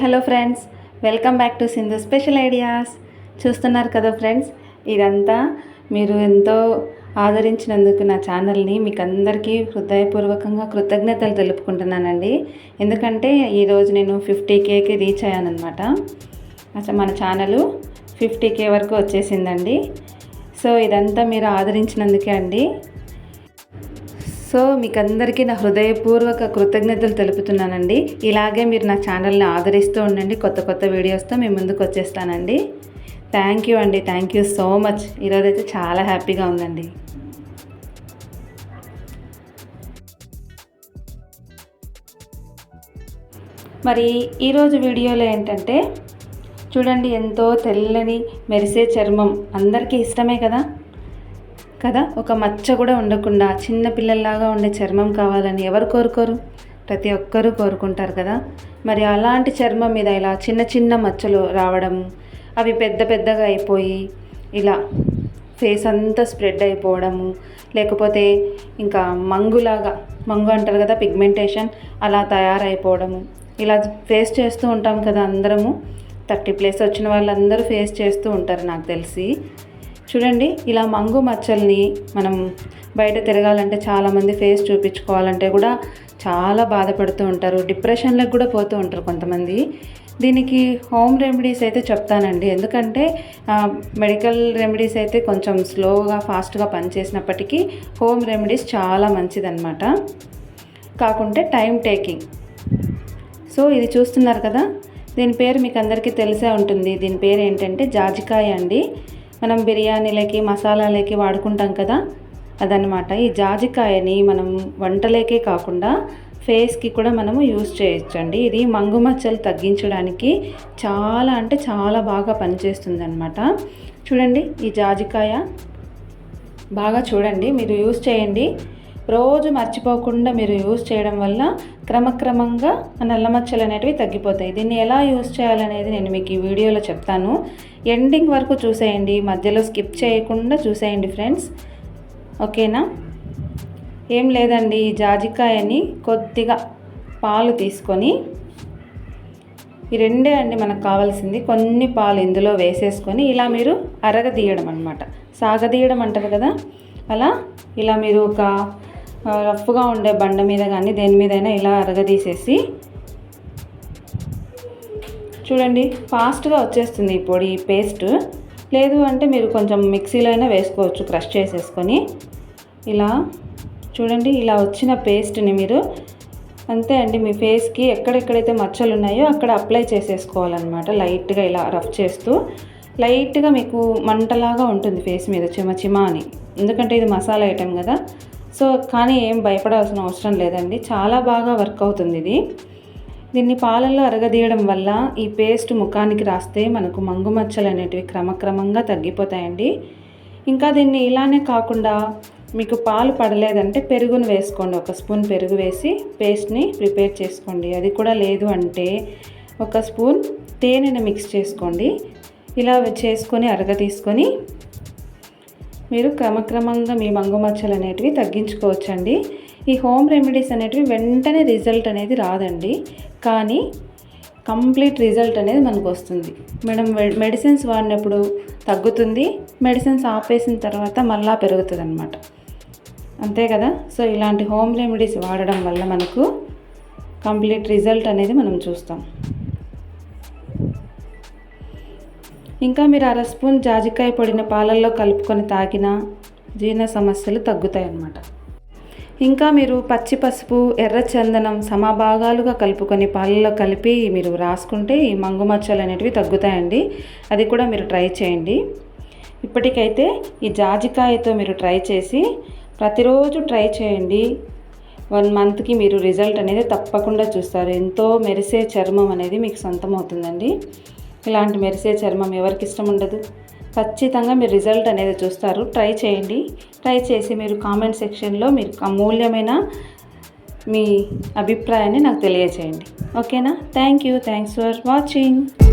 Hello friends welcome back to Sindhu special ideas. చూస్తున్నారు కదా friends ఇదంతా మీరు ఎంతో ఆదరించినందుకు నా ఛానల్ని మీకు అందరికీ హృదయపూర్వకంగా కృతజ్ఞతలు తెలుపుకుంటున్నానండి. ఎందుకంటే ఈరోజు నేను ఫిఫ్టీ కేకి రీచ్ అయ్యానమాట అసలు మన ఛానల్ ఫిఫ్టీ కే వరకు వచ్చేసిందండి. సో ఇదంతా మీరు ఆదరించినందుకే అండి. సో మీకు అందరికీ నా హృదయపూర్వక కృతజ్ఞతలు తెలుపుతున్నానండి. ఇలాగే మీరు నా ఛానల్ని ఆదరిస్తూ ఉండండి. కొత్త కొత్త వీడియోస్తో మీ ముందుకు వచ్చేస్తానండి. థ్యాంక్ యూ అండి. థ్యాంక్ యూ సో మచ్ ఈరోజైతే చాలా హ్యాపీగా ఉందండి. మరి ఈరోజు వీడియోలో ఏంటంటే చూడండి ఎంతో తెల్లని మెరిసే చర్మం. అందరికీ ఇష్టమే కదా? కదా? ఒక మచ్చ కూడా ఉండకుండా చిన్న పిల్లల్లాగా ఉండే చర్మం కావాలని ఎవరు కోరుకోరు? ప్రతి ఒక్కరూ కోరుకుంటారు కదా? మరి అలాంటి చర్మం మీద ఇలా చిన్న చిన్న మచ్చలు రావడం అవి పెద్ద పెద్దగా అయిపోయి ఇలా ఫేస్ అంతా స్ప్రెడ్ అయిపోవడము లేకపోతే ఇంకా మంగులాగా మంగు అంటారు కదా పిగ్మెంటేషన్ అలా తయారైపోవడము. ఇలా ఫేస్ చేస్తూ ఉంటాం కదా అందరము. థర్టీ ప్లేస్ వచ్చిన వాళ్ళందరూ ఫేస్ చేస్తూ ఉంటారు నాకు తెలిసి. చూడండి ఇలా మంగు మచ్చల్ని మనం బయట తిరగాలంటే చాలామంది ఫేస్ చూపించుకోవాలంటే కూడా చాలా బాధపడుతూ ఉంటారు డిప్రెషన్లకు కూడా పోతూ ఉంటారు కొంతమంది. దీనికి హోమ్ రెమెడీస్ అయితే చెప్తానండి. ఎందుకంటే మెడికల్ రెమెడీస్ అయితే కొంచెం స్లోగా ఫాస్ట్గా పనిచేసినప్పటికీ హోమ్ రెమెడీస్ చాలా మంచిదన్నమాట. కాకుంటే టైం టేకింగ్. సో ఇది చూస్తున్నారు కదా? దీని పేరు మీకు అందరికీ తెలిసే ఉంటుంది. దీని పేరు ఏంటంటే జాజికాయ అండి. మనం బిర్యానీలకి మసాలాలకి వాడుకుంటాం కదా? అదనమాట ఈ జాజికాయని మనం వంటలేకే కాకుండా ఫేస్కి కూడా మనము యూజ్ చేయొచ్చండి. ఇది మంగు మచ్చలు తగ్గించడానికి చాలా అంటే చాలా బాగా పనిచేస్తుంది అనమాట చూడండి ఈ జాజికాయ. బాగా చూడండి మీరు యూజ్ చేయండి. రోజు మర్చిపోకుండా మీరు యూస్ చేయడం వల్ల క్రమక్రమంగా నల్ల మచ్చలు అనేటివి తగ్గిపోతాయి. దీన్ని ఎలా యూస్ చేయాలనేది నేను మీకు ఈ వీడియోలో చెప్తాను. ఎండింగ్ వరకు చూసేయండి. మధ్యలో స్కిప్ చేయకుండా చూసేయండి ఫ్రెండ్స్. ఓకేనా? ఏం లేదండి. ఈ జాజికాయని కొద్దిగా పాలు తీసుకొని ఈ రెండే అండి మనకు కావాల్సింది. కొన్ని పాలు ఇందులో వేసేసుకొని ఇలా మీరు అరగదీయడం అనమాట సాగదీయడం అంటారు కదా? అలా ఇలా మీరు ఒక రఫ్గా ఉండే బండ మీద కానీ దేని మీదైనా ఇలా అరగదీసేసి చూడండి ఫాస్ట్గా వచ్చేస్తుంది ఈ పొడి పేస్ట్. లేదు అంటే మీరు కొంచెం మిక్సీలో అయినా వేసుకోవచ్చు క్రష్ చేసేసుకొని. ఇలా చూడండి ఇలా వచ్చిన పేస్ట్ని మీరు అంతే అండి మీ ఫేస్కి ఎక్కడెక్కడైతే మచ్చలు ఉన్నాయో అక్కడ అప్లై చేసేసుకోవాలన్నమాట లైట్గా ఇలా రఫ్ చేస్తూ. లైట్గా మీకు మంటలాగా ఉంటుంది ఫేస్ మీద చిమ చిమ అని. ఎందుకంటే ఇది మసాలా ఐటెం కదా. సో కానీ ఏం భయపడాల్సిన అవసరం లేదండి. చాలా బాగా వర్క్ అవుతుంది ఇది. దీన్ని పాలల్లో అరగదీయడం వల్ల ఈ పేస్ట్ ముఖానికి రాస్తే మనకు మంగు మచ్చలు అనేటివి క్రమక్రమంగా తగ్గిపోతాయండి. ఇంకా దీన్ని ఇలానే కాకుండా మీకు పాలు పడలేదంటే పెరుగును వేసుకోండి. ఒక స్పూన్ పెరుగు వేసి పేస్ట్ని ప్రిపేర్ చేసుకోండి. అది కూడా లేదు అంటే ఒక స్పూన్ తేనెను మిక్స్ చేసుకోండి. ఇలా చేసుకొని అరగ తీసుకొని మీరు క్రమక్రమంగా మీ మంగు మచ్చలు అనేటివి తగ్గించుకోవచ్చండి. ఈ హోమ్ రెమెడీస్ అనేటివి వెంటనే రిజల్ట్ అనేది రాదండి. కానీ కంప్లీట్ రిజల్ట్ అనేది మనకు వస్తుంది. మేడం మెడిసిన్స్ వాడినప్పుడు తగ్గుతుంది. మెడిసిన్స్ ఆపేసిన తర్వాత మళ్ళా పెరుగుతుంది అనమాట అంతే కదా? సో ఇలాంటి హోమ్ రెమెడీస్ వాడడం వల్ల మనకు కంప్లీట్ రిజల్ట్ అనేది మనం చూస్తాం. ఇంకా మీరు అర స్పూన్ జాజికాయ పొడిన పాలల్లో కలుపుకొని తాగినా జీర్ణ సమస్యలు తగ్గుతాయి అన్నమాట ఇంకా మీరు పచ్చి పసుపు ఎర్ర చందనం సమభాగాలుగా కలుపుకొని పాలల్లో కలిపి మీరు రాసుకుంటే ఈ మంగు మచ్చలు అనేటివి తగ్గుతాయండి. అది కూడా మీరు ట్రై చేయండి. ఇప్పటికైతే ఈ జాజికాయతో మీరు ట్రై చేసి ప్రతిరోజు ట్రై చేయండి. వన్ మంత్కి మీరు రిజల్ట్ అనేది తప్పకుండా చూస్తారు. ఎంతో మెరిసే చర్మం అనేది మీకు సొంతం అవుతుందండి ఇలాంటి మెరిసే చర్మం ఎవరికి ఇష్టం ఉండదు. ఖచ్చితంగా మీరు రిజల్ట్ అనేది చూస్తారు. ట్రై చేయండి. ట్రై చేసి మీరు కామెంట్ సెక్షన్లో మీరు అమూల్యమైన మీ అభిప్రాయాన్ని నాకు తెలియచేయండి ఓకేనా? Thank you. Thanks for watching.